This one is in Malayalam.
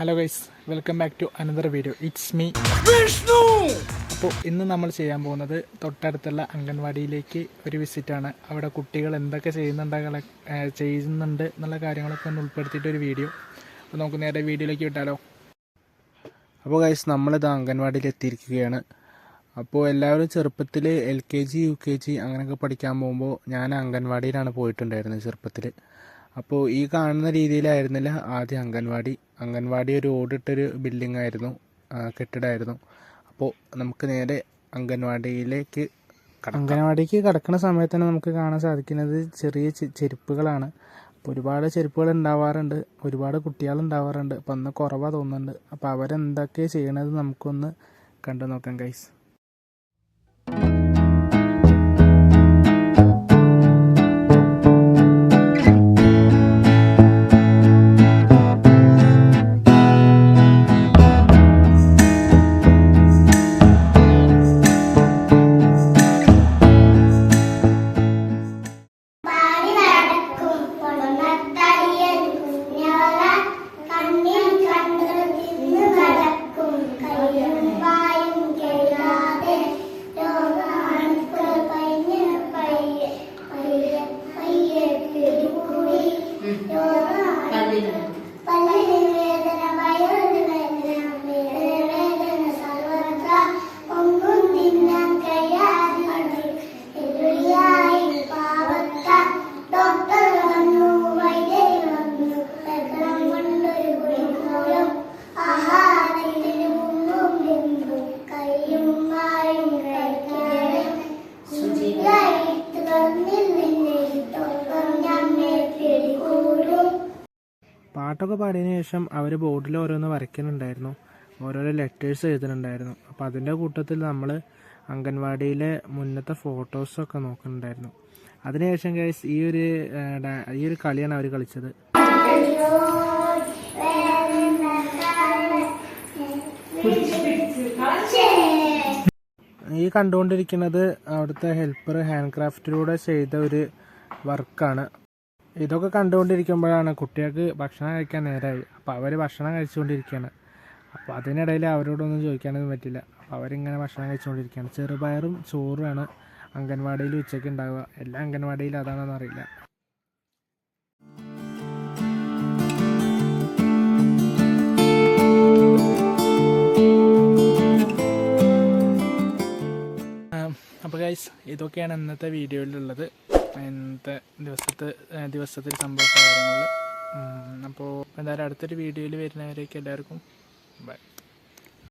Hello guys welcome back to another video it's me Vishnu! അപ്പോൾ ഇന്ന് നമ്മൾ ചെയ്യാൻ പോകുന്നത് തൊട്ടടുത്തുള്ള അംഗൻവാടിയിലേക്ക് ഒരു വിസിറ്റാണ് അവിടെ കുട്ടികൾ എന്തൊക്കെ ചെയ്യുന്നുണ്ടെങ്കിൽ ചെയ്യുന്നുണ്ട് എന്നുള്ള കാര്യങ്ങളൊക്കെ ഒന്ന് ഉൾപ്പെടുത്തിയിട്ട് ഒരു വീഡിയോ അപ്പോൾ നമുക്ക് നേരെ വീഡിയോയിലേക്ക് വിട്ടാലോ? അപ്പോൾ ഗൈസ് നമ്മളിത് അംഗൻവാടിയിൽ എത്തിയിരിക്കുകയാണ്. അപ്പോൾ എല്ലാവരും ചെറുപ്പത്തിൽ L K G U K G അങ്ങനെയൊക്കെ പഠിക്കാൻ പോകുമ്പോൾ ഞാൻ അംഗൻവാടിയിലാണ് പോയിട്ടുണ്ടായിരുന്നത് ചെറുപ്പത്തിൽ അപ്പോൾ ഈ കാണുന്ന രീതിയിലായിരുന്നില്ല ആദ്യം അംഗൻവാടി. അംഗൻവാടി ഒരു ഓടിട്ടൊരു ബിൽഡിംഗ് ആയിരുന്നു കെട്ടിടമായിരുന്നു അപ്പോൾ നമുക്ക് നേരെ അംഗൻവാടിയിലേക്ക് അംഗൻവാടിക്ക് കിടക്കുന്ന സമയത്ത് തന്നെ നമുക്ക് കാണാൻ സാധിക്കുന്നത് ചെറിയ ചെരുപ്പുകളാണ്. അപ്പോൾ ഒരുപാട് ചെരുപ്പുകൾ ഉണ്ടാവാറുണ്ട് ഒരുപാട് കുട്ടികൾ ഉണ്ടാവാറുണ്ട്. അപ്പോൾ അന്ന് കുറവാണ് തോന്നുന്നുണ്ട്. അപ്പോൾ അവരെന്തൊക്കെ ചെയ്യണത് നമുക്കൊന്ന് കണ്ടു നോക്കാം ഗൈസ് Amen. പാട്ടൊക്കെ പാടിയതിന് ശേഷം അവർ ബോർഡിൽ ഓരോന്ന് വരയ്ക്കുന്നുണ്ടായിരുന്നു. ഓരോരോ ലെറ്റേഴ്സ് എഴുതുന്നുണ്ടായിരുന്നു. അപ്പോൾ അതിന്റെ കൂട്ടത്തിൽ നമ്മൾ അംഗൻവാടിയിലെ മുന്നത്തെ ഫോട്ടോസൊക്കെ നോക്കുന്നുണ്ടായിരുന്നു. അതിനുശേഷം ഗൈസ് ഈ ഒരു ഈ ഒരു കളിയാണ് അവർ കളിച്ചത്. ഈ കണ്ടുകൊണ്ടിരിക്കുന്നത് അവിടുത്തെ ഹെൽപ്പർ ഹാൻഡ് ക്രാഫ്റ്റിലൂടെ ചെയ്ത ഒരു വർക്കാണ് ഇതൊക്കെ കണ്ടുകൊണ്ടിരിക്കുമ്പോഴാണ് കുട്ടികൾക്ക് ഭക്ഷണം കഴിക്കാൻ നേരമായി അപ്പോൾ അവർ ഭക്ഷണം കഴിച്ചുകൊണ്ടിരിക്കുകയാണ്. അപ്പോൾ അതിനിടയിൽ അവരോടൊന്നും ചോദിക്കാനൊന്നും പറ്റില്ല. അപ്പോൾ അവരിങ്ങനെ ഭക്ഷണം കഴിച്ചുകൊണ്ടിരിക്കുകയാണ്. ചെറുപയറും ചോറുമാണ് അംഗൻവാടിയിൽ ഉച്ചയ്ക്ക് ഉണ്ടാവുക. എല്ലാ അംഗൻവാടിയിലും അതാണെന്ന് അറിയില്ല. അപ്പോൾ ഗൈസ് ഇതൊക്കെയാണ് ഇന്നത്തെ വീഡിയോയിലുള്ളത് ഇന്നത്തെ ദിവസത്തെ ദിവസത്തിൽ സംഭവിച്ച സംഭവ കാര്യങ്ങൾ അപ്പോൾ എന്തായാലും അടുത്തൊരു വീഡിയോയിൽ വരുന്നവരേക്ക് എല്ലാവർക്കും ബൈ.